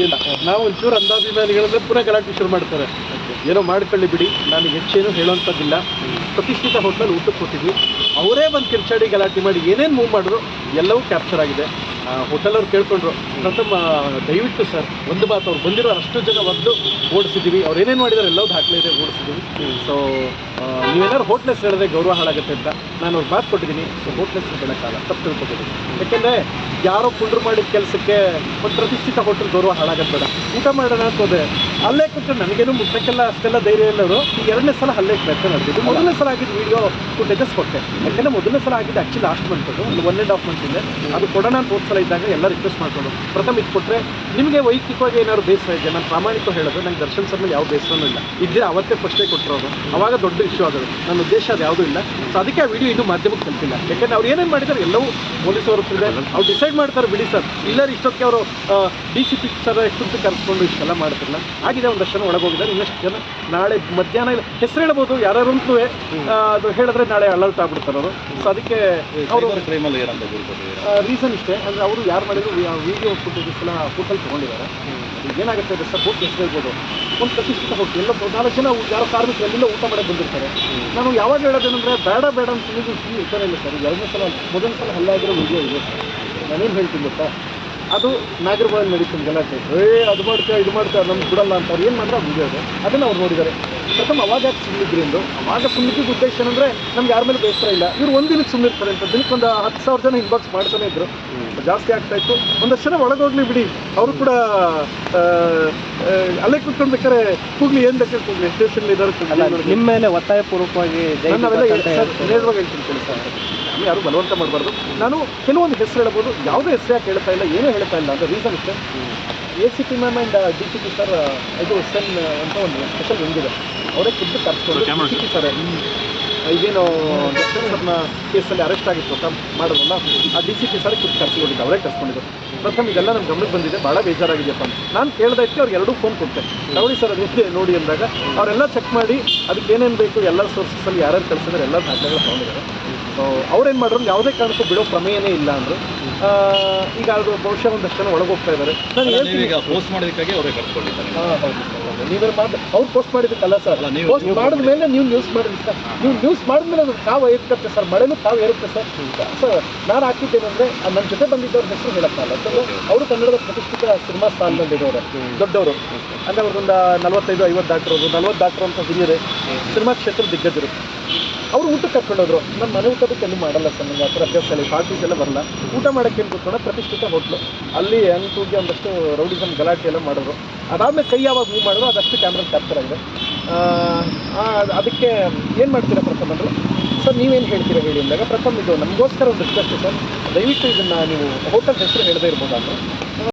ಇಲ್ಲ ನಾವು ಒಂಚೂರು ಅಂದಾಭಿಮಾನಿಗಳಂದ್ರೆ ಪುನಃ ಗಲಾಟೆ ಶುರು ಮಾಡ್ತಾರೆ. ಏನೋ ಮಾಡ್ಕೊಳ್ಳಿ ಬಿಡಿ, ನಾನು ಹೆಚ್ಚೇನು ಹೇಳೋಂಥದ್ದಿಲ್ಲ. ಪ್ರತಿಷ್ಠಿತ ಹೋಟ್ಲಲ್ಲಿ ಊಟಕ್ಕೆ ಕೊಟ್ಟಿದ್ವಿ ಅವರೇ ಬಂದು ಕಿರ್ಚಾಡಿ ಗಲಾಟೆ ಮಾಡಿ ಏನೇನು ಮೂವ್ ಮಾಡಿದ್ರು ಎಲ್ಲವೂ ಕ್ಯಾಪ್ಚರ್ ಆಗಿದೆ. ಹೋಟೆಲ್ ಅವ್ರು ಕೇಳ್ಕೊಂಡ್ರು, ಪ್ರಥಮ, ದಯವಿಟ್ಟು ಸರ್, ಒಂದು ಮಾತು, ಅವ್ರು ಬಂದಿರೋ ಅಷ್ಟು ಜನ ಒದ್ದು ಓಡಿಸಿದ್ದೀವಿ, ಅವ್ರು ಏನೇನು ಮಾಡಿದಾರೆ ಎಲ್ಲವೂ ಇದೆ, ಓಡಿಸಿದ್ದೀವಿ. ಸೊ ನೀವೇನಾದ್ರು ಹೋಟ್ಲೆಸ್ ಹೇಳಿದ್ರೆ ಗೌರವ ಹಾಳಾಗುತ್ತೆ ಅಂತ ನಾನು ಅವ್ರು ಮಾತು ಕೊಟ್ಟಿದ್ದೀನಿ. ಸೊ ಹೋಟ್ಲೆಸ್ ಹೆಸರು ಹೇಳೋಕ್ಕಾಗಲ್ಲ ತಪ್ಪು ತಿಳ್ಕೊಬೋದು ಯಾಕೆಂದರೆ ಯಾರೋ ಕುಂಡ್ರು ಮಾಡಿದ ಕೆಲಸಕ್ಕೆ ಒಂದು ಪ್ರತಿಷ್ಠಿತ ಹೋಟೆಲ್ ಗೌರವ ಹಾಳಾಗತ್ತೆ ಬೇಡ. ಊಟ ಮಾಡೋಣ ಅಂತ ಹೋದೆ. ಅಲ್ಲೇ ಕೂತ್ಕೊಂಡು ನನಗೇನು ಮುಟ್ಟಕ್ಕೆಲ್ಲ ಅಷ್ಟೆಲ್ಲ ಧೈರ್ಯ ಇಲ್ಲವರು ಎರಡನೇ ಸಲ ಅಲ್ಲೇ ಪ್ರಯತ್ನ ನಡೆದಿದ್ದು ಮೊದಲನೇ ಸಲ ಆಗಿದ್ದು ವಿಡಿಯೋ ಫುಟೇಜಸ್ ಕೊಟ್ಟೆ. ಯಾಕೆಂದರೆ ಮೊದಲನೇ ಸಲ ಆಗಿದ್ದು ಆ್ಯಕ್ಚುಲಿ ಲಾಸ್ಟ್ ಮಂತ್ ಒಂದು ಒನ್ ಆ್ಯಂಡ್ ಹಾಫ್ ಮಂತ್ ಇದೆ. ಅದು ಕೊಡೋಣ ಅಂತ ಹೋದ ಸಲ ಇದ್ದಾಗ ಎಲ್ಲ ರಿಕ್ವೆಸ್ಟ್ ಮಾಡ್ಕೊಂಡು ಪ್ರಥಮ ಇದು ಕೊಟ್ಟರೆ ನಿಮಗೆ ವೈಯಕ್ತಿಕವಾಗಿ ಏನಾದ್ರು ಬೇಸರ ಇದೆ ನಾನು ಪ್ರಾಮಾಣಿಕ ಹೇಳೋದು, ನಂಗೆ ದರ್ಶನ್ ಸರ್ ಮೇಲೆ ಯಾವ ಬೇಸರನೂ ಇಲ್ಲ. ಇದ್ದರೆ ಅವತ್ತೇ ಫಸ್ಟೇ ಕೊಟ್ಟಿರೋದು ಅವಾಗ ದೊಡ್ಡ ಇಶ್ಯೂ ಆಗೋದು ನನ್ನ ಉದ್ದೇಶ ಅದು ಯಾವುದೂ ಇಲ್ಲ. ಸೊ ಅದಕ್ಕೆ ಆ ವಿಡಿಯೋ ಇನ್ನೂ ಮಾಧ್ಯಮಕ್ಕೆ ತಲುಪಿಲ್ಲ. ಯಾಕೆಂದ್ರೆ ಅವ್ರು ಏನೇನು ಮಾಡಿದ್ದಾರೆ ಎಲ್ಲವೂ ಪೊಲೀಸವರು ಇದೆ. ಅವ್ರು ಡಿಸೈಡ್ ಮಾಡ್ತಾರೆ, ಬಿಡಿ ಸರ್. ಇಲ್ಲರೂ ಇಷ್ಟೊತ್ತಿಗೆ ಅವರು ಡಿ ಸಿ ಪಿ ಸರ್ ಕುಂತು ಕರೆಸ್ಕೊಂಡು ಇಷ್ಟೆಲ್ಲ ಮಾಡ್ತಿರಲ್ಲ. ಆಗಿದೆ ಒಂದಷ್ಟು ಜನ ಒಳಗೋಗಿದ್ದಾರೆ. ಇನ್ನಷ್ಟು ಜನ ನಾಳೆ ಮಧ್ಯಾಹ್ನ ಇಲ್ಲ. ಹೆಸರು ಹೇಳ್ಬೋದು ಯಾರು ಅದು ಹೇಳಿದ್ರೆ ನಾಳೆ ಅಲರ್ಟ್ ಆಗ್ಬಿಡ್ತಾರೆ ಅವರು. ಸೊ ಅದಕ್ಕೆ ರೀಸನ್ ಇಷ್ಟೇ. ಅಂದರೆ ಅವರು ಯಾರು ಮಾಡಿದ್ರು ವಿಡಿಯೋ ಫುಟೇಜಸ್ ಎಲ್ಲ ಹೋಟೆಲ್ ತೊಗೊಂಡಿದ್ದಾರೆ. ಏನಾಗುತ್ತೆ ಸರ್ ಹೋಟ್ಲ್ ಹೆಸರು ಹೇಳ್ಬೋದು? ಒಂದು ಪ್ರತಿಷ್ಠಿತ ಹೋಗಿ ಎಲ್ಲ ನಾಲ್ಕು ಜನ ಯಾರೋ ಕಾರ್ಮಿಕರು ಎಲ್ಲಿಂದ ಊಟ ಮಾಡಿ ಬಂದಿರ್ತಾರೆ. ನಾನು ಯಾವಾಗ ಹೇಳೋದೇನೆಂದರೆ ಬೇಡ ಬೇಡ ಅಂತ ನೀವು ವಿಚಾರ ಇಲ್ಲ ಸರ್. ಎರಡನೇ ಸಲ ಮೊದಲನೇ ಸಲ ಹಲ್ಲಾಗಿರೋ ವಿಡಿಯೋ ಇದೆ. ನಾನೇನು ಹೇಳ್ತೀನಿ ಗೊತ್ತಾ? ಅದು ನಾಗರಬಾಳಲ್ಲಿ ನಡೀತೀನಿ ಗಲಾಟೆ ಏ ಅದು ಮಾಡ್ತಾ ಇದು ಮಾಡ್ತಾ ನಮ್ಗೆ ಬಿಡಲ್ಲ ಅಂತ ಅವ್ರು ಏನು ಮಾಡಿದ್ರೆ ಆ ಮುಗಿಯೋದು ಅದನ್ನು ಅವ್ರು ನೋಡಿದ್ದಾರೆ. ಪ್ರಥಮ ಅವಾಗ ಯಾಕೆ ಸುಮ್ಮನಿದ್ರಿ ಎಂದು? ಅವಾಗ ಸುಮ್ಮನಿದ್ದ ಉದ್ದೇಶ ಏನಂದರೆ ನಮ್ಗೆ ಯಾರ ಮೇಲೆ ಬೇಸರ ಇಲ್ಲ. ಇವ್ರು ಒಂದು ದಿನಕ್ಕೆ ಸುಮ್ಮಿರ್ತಾರೆ ಅಂತ. ದಿನಕ್ಕೆ ಒಂದು ಹತ್ತು ಸಾವಿರ ಜನ ಇನ್ಬಾಕ್ಸ್ ಮಾಡ್ತಾನೆ ಇದ್ರು. ಜಾಸ್ತಿ ಆಗ್ತಾ ಇತ್ತು. ಒಂದಷ್ಟು ಜನ ಒಳಗೋಗ್ಲಿ ಬಿಡಿ. ಅವರು ಕೂಡ ಅಲ್ಲೇ ಕುತ್ಕೊಂಡ್ಬೇಕಾರೆ ಕೂಗ್ಲಿ ಏನು ಬೇಕಾದ್ರೆ ಕೂಗ್ಲಿ. ಸ್ಟೇಷನ್ ಇದ್ದಾರೆ ನಿಮ್ಮ ಮೇಲೆ ಒತ್ತಾಯ ಪೂರ್ವಕವಾಗಿ ನೇರವಾಗಿ ಹೇಳ್ತೀನಿ ಸರ್. ನಾನು ಯಾರು ಬಲವಂತ ಮಾಡಬಾರ್ದು. ನಾನು ಕೆಲವೊಂದು ಹೆಸರು ಹೇಳ್ಬೋದು. ಯಾವುದೇ ಹೆಸರು ಯಾಕೆ ಹೇಳ್ತಾ ಇಲ್ಲ ಏನೂ ಹೇಳ್ತಾ ಇಲ್ಲ ಅಂತ ರೀಸನ್ ಇಷ್ಟೇ. A C P ma'am and D C P sir ಇದು ಸೆನ್ ಅಂತ ಒಂದು ಸ್ಪೆಷಲ್ ಒಂದಿದೆ ಅವರೇ ಖುದ್ದು ಕರೆಸ್ಕೊಂಡು ಡಿ ಸಿ ಪಿ ಸರ್ ಈಗೇನು ಸರ್ನ ಕೇಸಲ್ಲಿ ಅರೆಸ್ಟ್ ಆಗಿತ್ತು ಅಂತ ಮಾಡೋದಲ್ಲ ಆ ಡಿ ಸಿ ಪಿ ಸರ್ ಖುದ್ದು ಕರ್ಸ್ಕೊಂಡಿದ್ದು ಅವರೇ ಕರ್ಸ್ಕೊಂಡಿದ್ದು ಪ್ರಥಮ ಇದೆಲ್ಲ ನಮ್ಮ ಗಮನಕ್ಕೆ ಬಂದಿದೆ ಭಾಳ ಬೇಜಾರಾಗಿದೆಯಪ್ಪ ಅಂತ. ನಾನು ಕೇಳಿದಕ್ಕೆ ಅವ್ರಿಗೆ ಎರಡೂ ಫೋನ್ ಕೊಟ್ಟೆ. ನೋಡಿ ಸರ್ ಅದಕ್ಕೆ ನೋಡಿ ಅಂದಾಗ ಅವರೆಲ್ಲ ಚೆಕ್ ಮಾಡಿ ಅದಕ್ಕೆ ಏನೇನು ಬೇಕು ಎಲ್ಲ ಸೋರ್ಸಸಲ್ಲಿ ಯಾರ್ಯಾರು ಕಳಿಸಿದ್ರೆ ಎಲ್ಲ ದಾಖಲೆಗಳು ತೊಗೊಂಡಿದ್ದಾರೆ. ಅವ್ರೇನು ಮಾಡಿದ್ರು ಯಾವುದೇ ಕಾರಣಕ್ಕೂ ಬಿಡೋ ಪ್ರಮೇಯನೇ ಇಲ್ಲ ಅಂದರು ಈಗ ಅದು ಬಹುಶಃ ಒಂದಷ್ಟು ಜನ ಒಳಗೋಗ್ತಾ ಇದ್ದಾರೆ ನಾನು ಹೇಳ್ತೀನಿ. ನೀವೀಗ ಪೋಸ್ಟ್ ಮಾಡೋದಕ್ಕಾಗಿ ಅವರೇ ಕರ್ಸ್ಕೊಂಡಿದ್ದಾರೆ. ಹಾ, ಹೌದು. ನೀವೇ ಮಾತು ಅವ್ರು ಪೋಸ್ಟ್ ಮಾಡಿದ್ದಕ್ಕಲ್ಲ ಸರ್. ನೀವು- ಪೋಸ್ಟ್ ಮಾಡಿದ ಮೇಲೆ ನೀವು ನ್ಯೂಸ್ ಮಾಡಿದ್ರಿ ಸರ್. ನೀವು ನ್ಯೂಸ್ ಮಾಡಿದ್ಮೇಲೆ ಅದು ತಾವು ಏರ್ಕತ್ತೆ ಸರ್. ಮಳೆನೂ ತಾವು ಏರುತ್ತೆ ಸರ್. ಸರ್ ನಾನು ಹಾಕಿದ್ದೇನೆಂದ್ರೆ ನನ್ನ ಜೊತೆ ಬಂದಿದ್ದವ್ರ ಹೆಸರು ಹೇಳಕ್ಕಲ್ಲ ಯಾಕಂದ್ರೆ ಅವರು ಕನ್ನಡದ ಪ್ರತಿಷ್ಠಿತ ಸಿನಿಮಾ ಸ್ಥಾನದಲ್ಲಿರೋರು ದೊಡ್ಡವರು. ಅಂದರೆ ಅವ್ರದ್ದೊಂದು ನಲವತ್ತೈದು ಐವತ್ತು ಡಾಕ್ಟ್ರು ನಲ್ವತ್ತು ಡಾಕ್ಟ್ರು ಅಂತ ಹಿರಿಯರೇ. ಸಿನಿಮಾ ಕ್ಷೇತ್ರ ದಿಗ್ಗಜರು. ಅವರು ಊಟಕ್ಕೆ ಕರ್ಕೊಂಡೋದ್ರು. ನನ್ನ ಮನೆ ಊಟದಕ್ಕೆ ಎಲ್ಲೂ ಮಾಡಲ್ಲ ಸರ್ ನನಗೆ ಆ ಥರ ಅಭ್ಯಾಸ ಇಲ್ಲ. ಪಾರ್ಟೀಸ್ ಎಲ್ಲ ಬರಲ್ಲ. ಊಟ ಮಾಡೋಕ್ಕೆ ಏನು ಕೂತ್ಕೊಂಡ ಪ್ರತಿಷ್ಠಿತ ಹೋಟ್ಲು ಅಲ್ಲಿ ಅಂಟೂಗಿ ಒಂದಷ್ಟು ರೌಡಿಸಮ್ ಗಲಾಟೆ ಎಲ್ಲ ಮಾಡಿದ್ರು. ಅದಾದಮೇಲೆ ಕೈ ಯಾವಾಗ ಮೂವ್ ಮಾಡಿದ್ರು ಅದಷ್ಟು ಕ್ಯಾಮ್ರಾ ಕ್ಯಾಪ್ಚರ್ ಆಗಿದೆ. ಅದಕ್ಕೆ ಏನು ಮಾಡ್ತೀರಾ ಪ್ರಥಮರು ಸರ್, ನೀವೇನು ಹೇಳ್ತೀರಾ ಹೇಳಿ ಅಂದಾಗ ಪ್ರಥಮ ಇದು ನಮಗೋಸ್ಕರ ಒಂದು ರಿಕ್ವೆಸ್ಟ್ ಸರ್. ದಯವಿಟ್ಟು ಇದನ್ನು ನೀವು ಹೋಟೆಲ್ ಹೆಸರು ಹೇಳದೇ ಇರ್ಬೋದಾ ಅಂತ